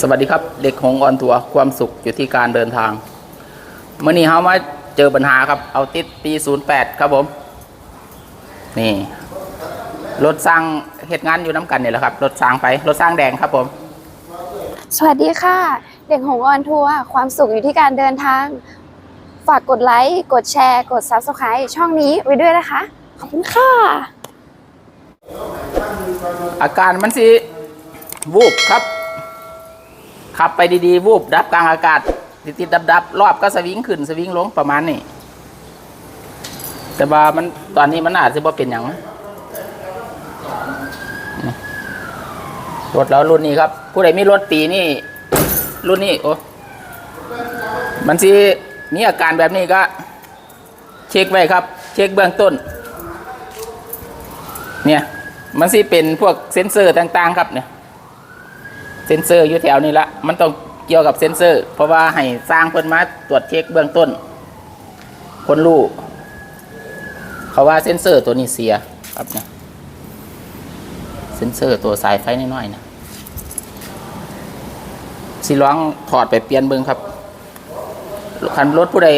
สวัสดีครับเด็กหงออนทัวร์ความสุขอยู่ที่การเดินทางเมื่อนี้เขามาเจอปัญหาครับ เอาติดปี 08 ครับผม นี่ รถสร้างเหตุงานอยู่น้ำกันเนี่ยแหละครับ รถสร้างไป รถสร้างแดงครับผม สวัสดีค่ะ เด็กหงออนทัวร์ความสุขอยู่ที่การเดินทาง ฝากกดไลค์กดแชร์ กด Subscribe ช่องนี้ไว้ด้วยนะคะ ขอบคุณค่ะ อาการมันสิ วูบครับ ขับไปดีๆ วูบดับกลางอากาศ ติดๆดับๆ รอบก็สวิงขึ้นสวิงลงประมาณนี้ แต่ว่ามันตอนนี้มันอาจจะบ่เป็นอย่างนะนี่รถแล้วรุ่นนี้ครับ ผู้ใดมีรถปีนี่ รุ่นนี้โอ้มันสิมีอาการแบบนี้ก็ เช็คไว้ครับ เช็คเบื้องต้น เนี่ย มันสิเป็นพวกเซ็นเซอร์ต่าง ๆ ครับเนี่ย เซนเซอร์อยู่แถวนี้ละมันต้องเกี่ยวกับเซนเซอร์ เพราะว่าให้สร้างเพิ่นมาตรวจเช็คเบื้องต้น คนรู้เขาว่าเซนเซอร์ตัวนี้เสียครับเนี่ยเซนเซอร์ตัวสายไฟน้อยๆนะสิร้องถอดไปเปลี่ยนเบิ้งครับคันรถผู้ใด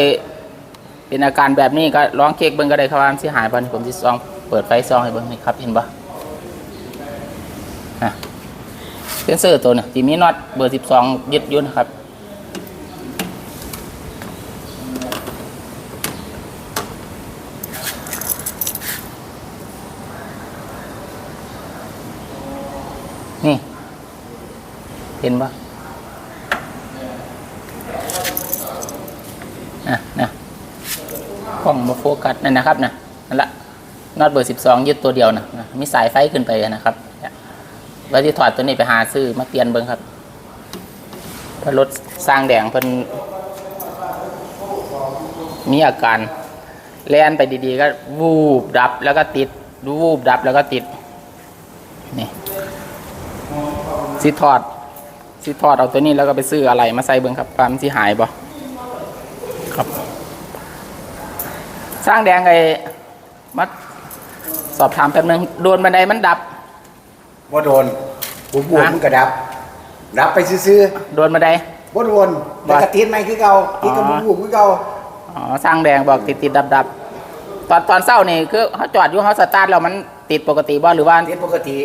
เป็นอาการแบบนี้ก็ร้องเค้กเบิ้งก็ได้ครับว่าสิหายบ่นี่ผมสิซอง เปิดไฟซองให้เบิ้งนี่ครับเห็นปะ่ะ เซนเซอร์ตัวนี่ยที่มีน็อตเบอร์ 12 ยึดยุ่นะครับ นี่ เห็นปะอะนะกล้องมาโฟกัสนั่นนะครับนะนั่นละน็อตเบอร์ 12 ยึดตัวเดียวนะนะมีสายไฟขึ้นไปนะครับ เนี่ยว่าที่ถอดตัวนี้ไปหาซื้อมาเปลี่ยนเบิ้งครับพรารถสร้างแดงเพิ่นมีอาการแล่นไปดีๆ ก็วูบดับแล้วก็ติดวูบดับแล้วก็ติด นี่สิถอดสิถอดเอาตัวนี้แล้วก็ไปซื้ออะไรมาใส่เบิ้งครับความนสิหายบ่ครับ สร้างแดงไอ้มาสอบถามแป๊บนึงโดนบันไดมันดับ บ่โดนบุบบุบฮะ มันก็ดับ ดับไปซื่อโดนบันไดๆบ่โดนแต่กระติดไม่คือเก่าติดกับอ๋บุอบบุบคือเก่าอ๋อสร้างแดงบอกติดติดดับดับตอนตอนเศร้านี่คือเขาจอดอยู่เขาสตาร์ทแล้วมันติดปกติบ่หรือว่า ติดปกติ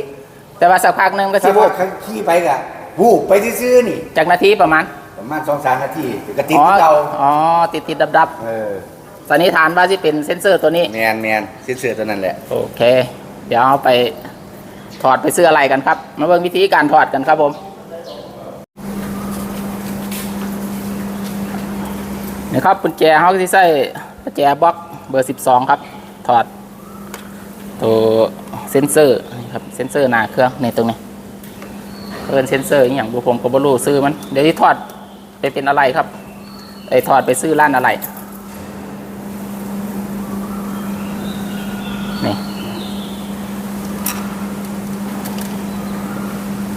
แต่ว่าสักพักหนึงก็ถ้าสิว่าวูบเขาขี่ไปก็วูบไปซื่อๆนี่ จากนาทีประมาณประมาณ2-3นาทีกระติดอ๋อคือเก่าอ๋อติดติดดับดับเออสันนิษฐานว่าที่เป็นเซ็นเซอร์ตัวนี้ แมนแมนเสื้อๆตัวนั้นแหละ โอเค เดี๋ยวเอาไป ถอดไปซื้ออะไรกันครับ มาเบิ่งวิธีการถอดกันครับผมนี่ครับกุญแจเขาที่ใส่กุญแจบล็อกเบอร์ 12 ครับ ถอด ตัวเซนเซอร์นี่ครับเซนเซอร์หน้าเครื่องในตรงนี้เอินเซนเซอร์อย่างบุผมก็บรูซื้อมันเดี๋ยวที่ถอดไปเป็นอะไรครับไอถอดไปซื้อร้านอะไรนี่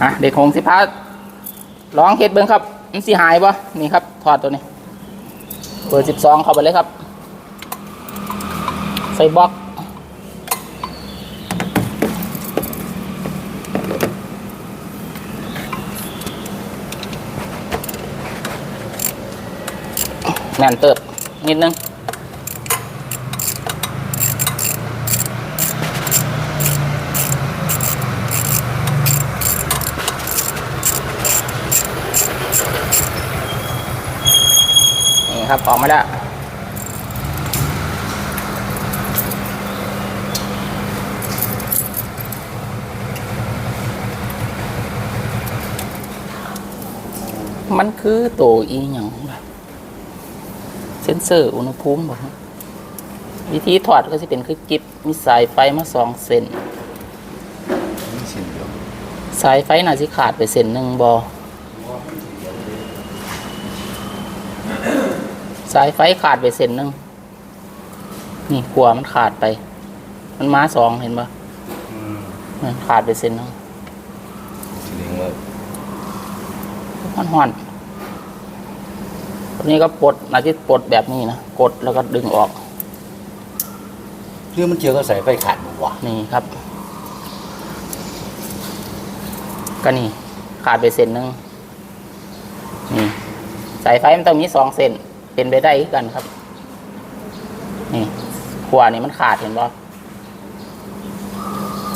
อะเด็กหงสิพาร้องเฮ็ดเบิ้งครับมันสิหายปะนี่ครับถอดตัวนี้เบอร์สิบสองเข้าไปเลยครับ ใส่บล็อกแน่นเติบนิดนึง นี่ครับออกมาแล้วมันคือตัวอีหยังแบบเซนเซอร์อุณหภูมิบอกวิธีถอดก็จะเป็นคือกิบมีสายไฟมาสองเส้นสายไฟน่าสิขาดไปเส้นหนึ่งบอ สายไฟขาดไปเส้นหนึ่งนี่ขัวมันขาดไป มันมาสองเห็นปะมันขาดไปเส้นหนึ่งมันห่อนตัวนี้ก็ปลดนาที่ปลดแบบนี้นะกดแล้วก็ดึงออกเรื่องมันเกี่ยวกับสายไฟขาดบ่วะนี่ครับ ก็นี่ ขาดไปเส้นหนึ่งนี่สายไฟมันต้องมีสองเส้น เป็นไปได้คือกันครับ นี่ขวานี่มันขาดเห็นบ่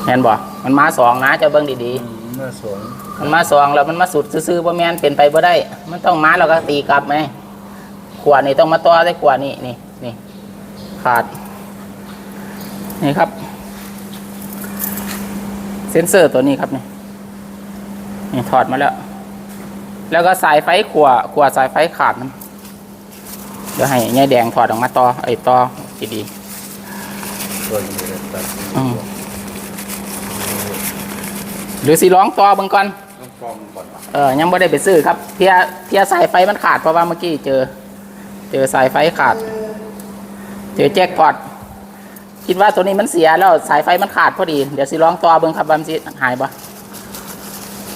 เห็นบ่มันมาสองนะเจะเบิ่งดีๆมาสองมันมาสองแล้วมันมาสุดซื่อๆบ่แม่นเป็นไปบ่ได้ มันต้องมาแล้วก็ตีกลับไหมขวานี่ต้องมาต่อได้ขวานี่นี่นี่ขาด นี่ครับ เซ็นเซอร์ตัวนี้ครับนี่นี่ถอดมาแล้ว แล้วก็สายไฟขวาขวาสายไฟขาดมันเดี๋ยวให้ยายแดงถอดออกมาต่อไอ้ต่อดีตัวนี้เลยตัดๆอืมหรือสิร้องต่อเบิ่งก่อนต้องฟอมก่อนวะเออยังไม่ได้ไปซื้อครับเทียเทียสายไฟมันขาดเพราะว่าเมื่อกี้เจอ เจอสายไฟขาด เจอแจ็คพอตคิดว่าตัวนี้มันเสียแล้วสายไฟมันขาดพอดี เดี๋ยวสิลองต่อเบิ่งครับว่ามันสิหายปะ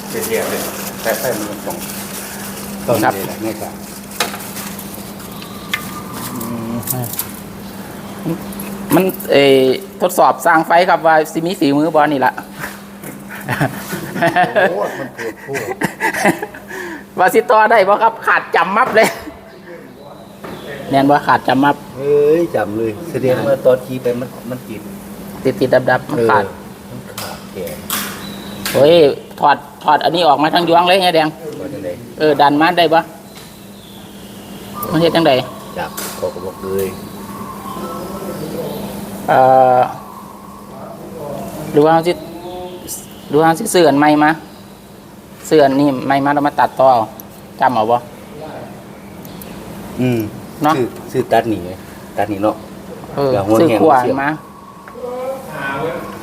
เทียบเลยแต่ไฟมันตรงตรงนี้เลยนะนี่ครับ มันเออทดสอบสร้างไฟครับว่าสิมีฝีมือบอนี่ละโอ้มันปวดพูดว่าสิต่อได้บ่ครับ ขาดจำมับเลย แน่นว่าขาดจำมับเฮ้ยจำเลยแสดงว่าตอนขี่ไปมันมันติดติดติดดับดับๆมันขาดเออมันขาดแกนเฮ้ยถอดถอดอันนี้ออกมาทั้งยวงเลยไงแดงว่าจังไดเออดันมาได้ปะมันเฮ็ดจังได จับขอกระบอกเลยเอ่อหรือว่าเราสิหรือว่าเราสิซื้ออันใหม่มาซื้ออันนี้ใหม่มาแล้วมาตัดต่อเอาจำเอาบ่ อืมเนาะซื้อซื้อตัดหนีไงตัดหนีเนาะ เอออย่าหัวซื้อแห้งขวาเสียบมา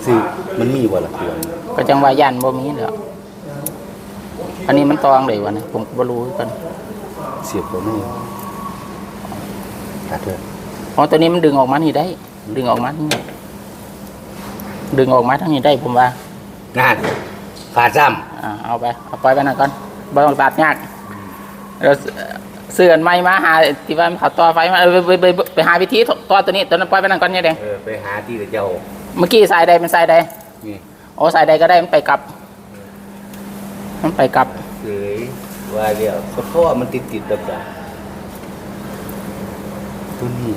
ซื้อมันมีบ่ละควรก็จังว่ายันบ่มีเด้ออันนี้มันตองเลยวะเนี่ยผมก็บ่รู้คือกันเสียบบ่มี ตัดเถอะเพราะตัวนี้มันดึงออกมานี่ได้ ดึงออกมานี่ดึงออกมาทั้งนี้ได้ผมว่างานขาดซ้อ่าเอาไปเอาปล่อยไปนั่นก่อนบ่ต้องตัดยากเราเสื่อนไม้มาหาที่ว่าเขาต่อไฟมาเออไปไปไปไปหาวิธีต่อตัวนี้ตัวนั้นปล่อยไปนั่นก่อนเนี่ยแดงำเออไปหาที่เจ้าเมื่อกี้สายใดเป็นสายใดนี่โอ้สายใดก็ได้มันไปกลับ มันไปกลับเอ้ยว่าเดียวเพราะว่ามันติดติดๆดับจ้ะ ตัวนี้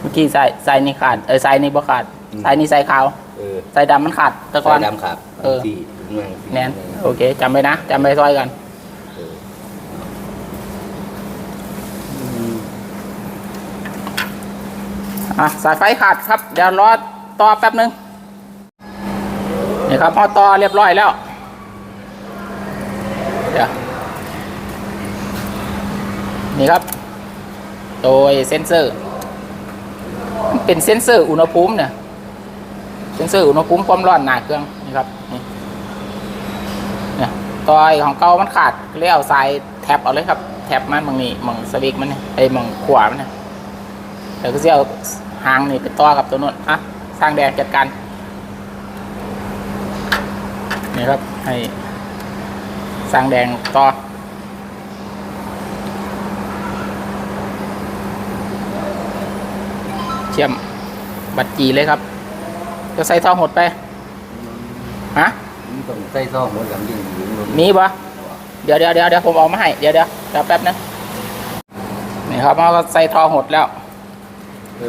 เมื่อกี้สายสายนี่ขาดเออสายนี่บ่ขาดอืมสายนี่สายขาวเออสายดำมันขาดแตะกอนสายดำขาดเออที่แม่งที่แนนโอเคจำไว้นะจำไว้ซอยกันเอออืมอะสายไฟขาดครับเดี๋ยวรอต่อแป๊บนึงนี่ครับพอต่อเรียบร้อยแล้วเดี๋ยวนี่ครับ โดยเซนเซอร์เป็นเซนเซอร์อุณหภูมิเนี่ยเซนเซอร์อุณหภูมิความร้อนหนาเครื่องนี่ครับนี่เนี่ยตอยของเก่ามันขาดเรียกเอาสายแท็บเอาเลยครับ แท็บมันบางนี่มองสวิกมันเนี่ยไอ้มองขวามันเนี่ยเดี๋ยวก็จะเอาหางนี่ไปต่อกับตัวนู้นอะสร้างแดงจัดการนี่ครับให้สร้างแดงต่อ เชื่อมบัตรจีเลยครับ จะใส่ท่อหดไป ฮะมันต้องใส่ซองหมดลำยิ่งดีมันมีปะเดี๋ยวเดี๋ยวเดี๋ยวเดี๋ยวผมเอามาให้ เดี๋ยวเดี๋ยวเดี๋ยวแป๊บนึงนี่ครับเราก็ใส่ท่อหดแล้วเอ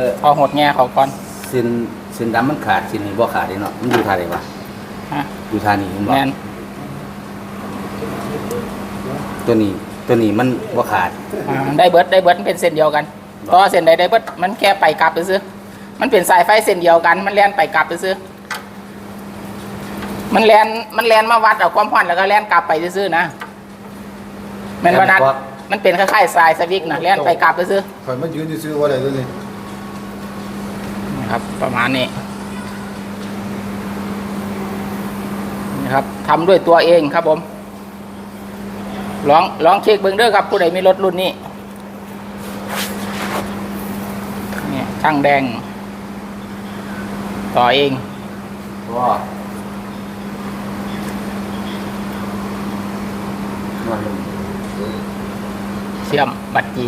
อท่อหดแง่เขาก่อนเส้นเส้นดำมันขาดเส้นนี้บ่ขาดเลยเนาะมันอยู่ท่าไหนวะฮะอยู่ท่านี้มันบ่แมนตัวนี้ตัวนี้มันบ่ขาดอ่าได้เบิร์ดได้เบิร์ดมันเป็นเส้นเดียวกัน ต่อเส้นใดได้เบิร์ดมันแค่ไปกลับไปซื้อๆมันเป็นสายไฟเส้นเดียวกัน มันแล่นไปกลับไปซื้อๆมันแล่นมันแล่นมาวัดเอาความร้อนแล้วก็แล่นกลับไปซื้อๆนะแม่นว่านัดมันเป็นคล้ายๆสายสวิกนะแล่นไปกลับไปซื้อข่อยมายืนซื้อๆว่าอะไรตัวนี้นะครับ ประมาณนี้นะครับทำด้วยตัวเองครับผมลองลองเช็คเบิ้งเด้อครับผู้ใดมีรถรุ่นนี้เนี่ย ช่างแดง ต่อเองว่าเชื่อมบัตรจี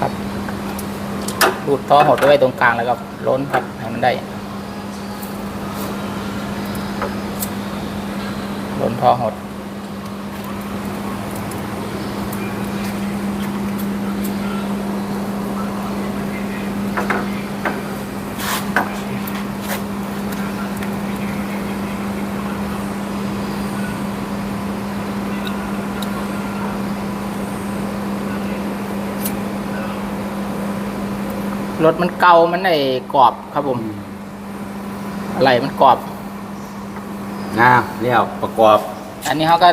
ครับรูดท่อหดไว้ตรงกลางแล้วก็ล้นครับให้มันได้ นท่อหด รถมันเก่ามันไอ้กรอบครับผม อะไรมันกรอบ นะเรียกประกอบอันนี้เขาก็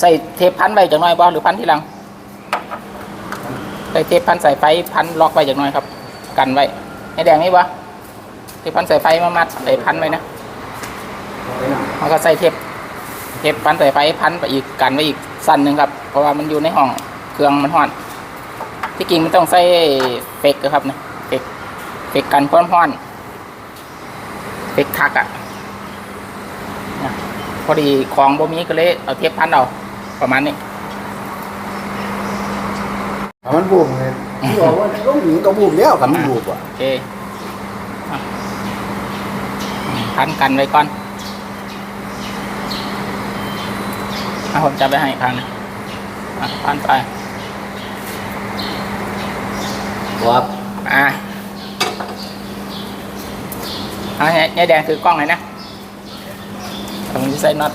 ใส่เทปพันไว้จากหน้อยบ่หรือพันที่หลังใส่เทปพันสายไฟพันล็อกไว้จากหน้อยครับ กันไว้ให้แดงนี่บ่เทปพันสายไฟมามัดใส่พันไว้นะเขาก็ใส่เทปเทปพันสายไฟพันไปอีกกันไว้อีกสั้นหนึ่งครับ เพราะว่ามันอยู่ในห้องเครื่องมันห้อน ที่จริงมันต้องใส่เฟกนครับนะเฟกเฟกกันความร้อนเฟกทักอะนะ อดีของบ่มีก็เลยเอาเทปพันเอาประมาณนี้เอามันบุ่มเลยที่บอกว่าต้องหนีก็บุ่มแล้วกับมันบุ่มอะโอเคอะพันกันไว้ก่อนอะผมจะไปให้อีกครั้งหนึงอะพันไปครับอะเอาเนี่ยเนี่ยแดงคือกล้องไหนนะ ผมจะใส่น็อต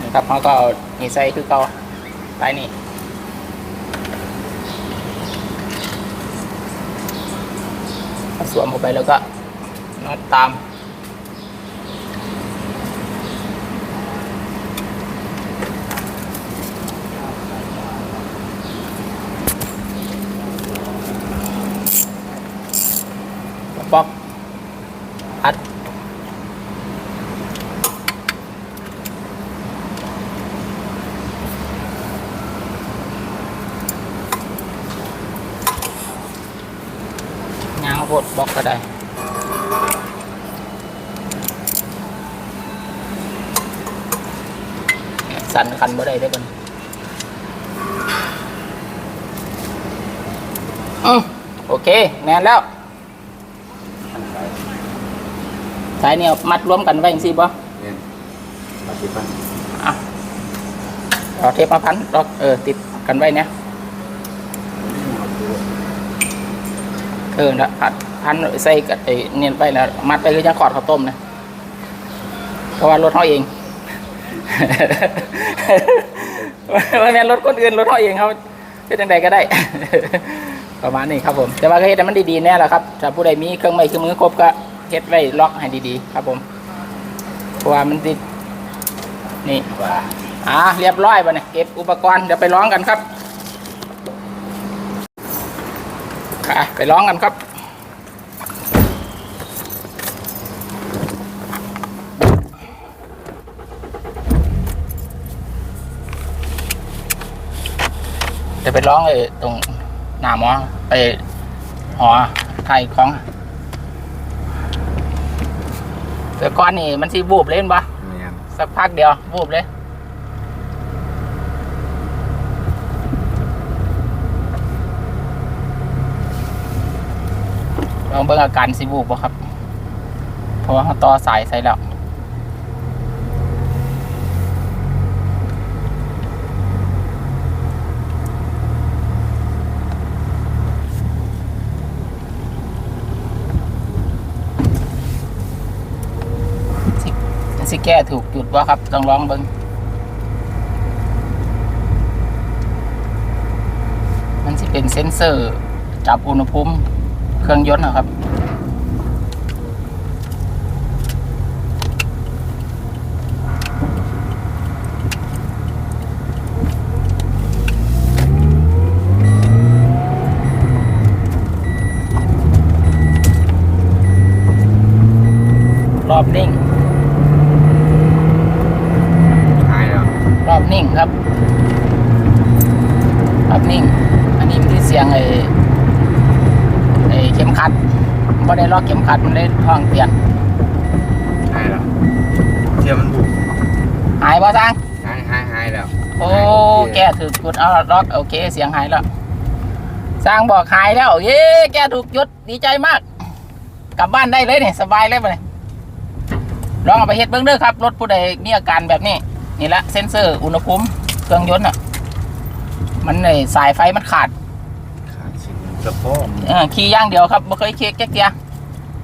นี่ครับเขาก็เอานี่ใส่คือเก่าไปนี่สวมเข้าไปแล้วก็น็อตตาม ป๊อกพัดยางโพดบล็อกก็ได้สั่นคันบ่ได้ได้อบัดนอือโอเค แน่นแล้ว สายเนี่ยมัดรวมกันไว้จังซี่บ่เนี่ยปฏิบัติอะเอาเทปมาพันล็อกเออติดกันไว้เนี่ยเออนะพันพันใส่กับไอ้เนียนไปนะมัดไปคือยังขอดข้าวต้มนะเพราะว่ารถเขาเองว่าแม่นรถคนอื่นรถเขาเองเขาเป็นจังใดก็ได้ ประมาณนี้ครับผม แต่ว่าก็เฮ็ดให้มันดีๆแน่แหละครับถ้าผู้ใดมีเครื่องไม้เครื่องมือครบก็ เฮ็ดไว้ล็อกให้ดีๆ ครับผมเพราะว่ามันติดนี่ว่าอ่าเรียบร้อยป่ะเนี่ยเก็บอุปกรณ์เดี๋ยวไปร้องกันครับค่ะไปร้องกันครับเดี๋ยวไปร้องไอ้ตรงหน้ามอไอ้หอไทยของ เดี๋ยวก้อนนี่มันสีบูบเล่นปะเนี่ยสักพักเดียววูบเลยลองเบิ่งอาการสิวูบบ่ครับ เพราะว่าเขาต่อสายใส่แล้ว สิ สิแก้ถูกจุดว่าครับ ต้องลองเบิ่งมันสิเป็นเซ็นเซอร์จับอุณหภูมิเครื่องยนต์นะครับ รอบนิ่ง หายแล้ว รอบนิ่งครับ รอบ นิ่ง อันนี้มันที่เสียงไอ้ไอ้เข็มขัดไม่ได้ล็อกเข็มขัดมันเลยท้องเตียนหายแล้วเทียมมันบุกหายป่ะซังหายหายหายแล้ว โอ้แกถูกจุดเอาล็อกโอเคเสียงหายแล้วสร้างบอกหายแล้ว เย้แกถูกจุดดีใจมาก กลับบ้านได้เลยเนี่ยสบายเลยไปเลยลองเอาไปเฮ็ดเบื้องเด้อครับ รถผู้ใดมีอาการแบบนี้ นี่ละเซ็นเซอร์อุณหภูมิเครื่องยนต์อะ มันในสายไฟมันขาดขาดสิ่งสะโพกเออขี่อย่างเดียวครับไม่เคยเช็คแก๊กเดีย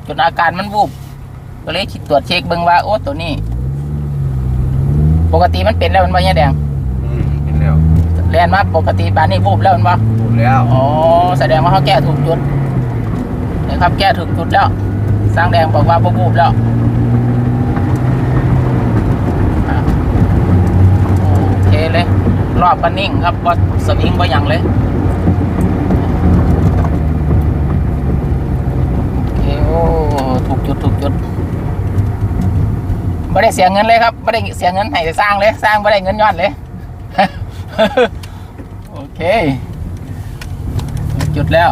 จนอาการมันวูบก็เลยคิดตรวจเช็คเบิ่งว่าโอ้ตัวนี้ ปกติมันเป็นแล้วมันบ่เนี่ยแดงอืมเป็นแล้วแลนมาปกติบานนี้วูบแล้วมันบ่พูดแล้วอ๋อแสดงว่าเขาแก้ถูกจุดนะครับแก้ถูกจุดแล้วสร้างแดงบอกว่าบ่วูบแล้วอะโอเคเลย ร อบก็นิ่งครับบ่สวิงบ่ยังเลยโอเคโอ้ถูกจุดถูกจุดไม่ได้เสียเงินเลยครับไม่ได้เสียเงินให้สร้างเลยสร้างไม่ได้เงินย้อนเลยโอเค จุดแล้ว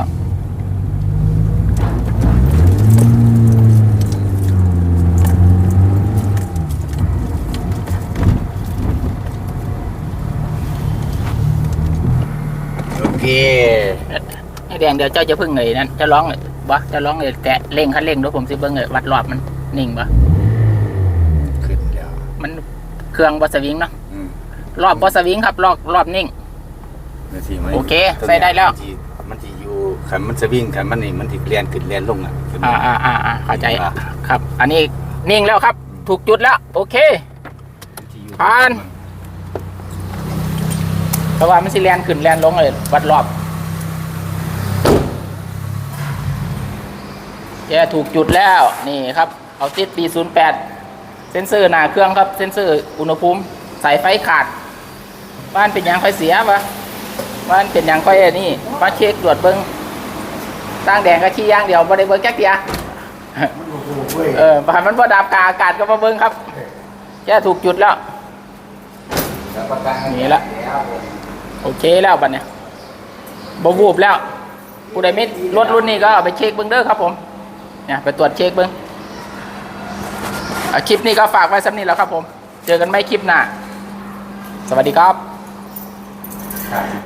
ไอ้แดงเดี๋ยวเจ้าจะพึ่งเลยนั่นจะร้องเลยบ่จะร้องเลยแตะเร่งคันเร่งเดี๋ยวผมสิเบิ้งเลยวัดรอบมันนิ่งบ่ขึ้นแล้วมันเครื่องบอสวิงเนาะอืมรอบบอสวิงครับรอบรอบนิ่ง นาทีมันโอเคใส่ได้แล้ว มันสิมันจะอยู่ขันมันจะวิ่งขันมันนี่มันติเรียนขึ้นเรียนลงอะขึ้นอ่าอ่าอ่าอ่าเข้าใจอะครับ อันนี้นิ่งแล้วครับ ถูกจุดแล้ว โอเค มันสิอยู่ผ่านเพราะว่ามันสิแลนขึ้นแลนลงเลยวัดรอบแกถูกจุดแล้วนี่ครับ เอาติดปี08 เซนเซอร์หน้าเครื่องครับ เซนเซอร์อุณหภูมิ สายไฟขาด บ้านเป็นยังค่อยเสียปะบ้านเป็นยังค่อยไอ้นี่มาเช็คตรวจเบิ้งตั้งแดงก็ขี้ย่างเดียวบ่ได้เบิ้งแก๊กเดียเออผ่านมันบ่ดับกาอากาศก็มาเบิ้งครับแกถูกจุดแล้วนนี่ละ โอเคแล้วบัดเนี่ยบวูบแล้วผู้ใดไม่รถรุ่นนี้ก็เอาไปเช็คเบิ้งเด้อครับผมเนี่ยไปตรวจเช็คเบิ้งอะคลิปนี้ก็ฝากไว้สำนี้แล้วครับผม เจอกันไม่คลิปหน้า สวัสดีครับ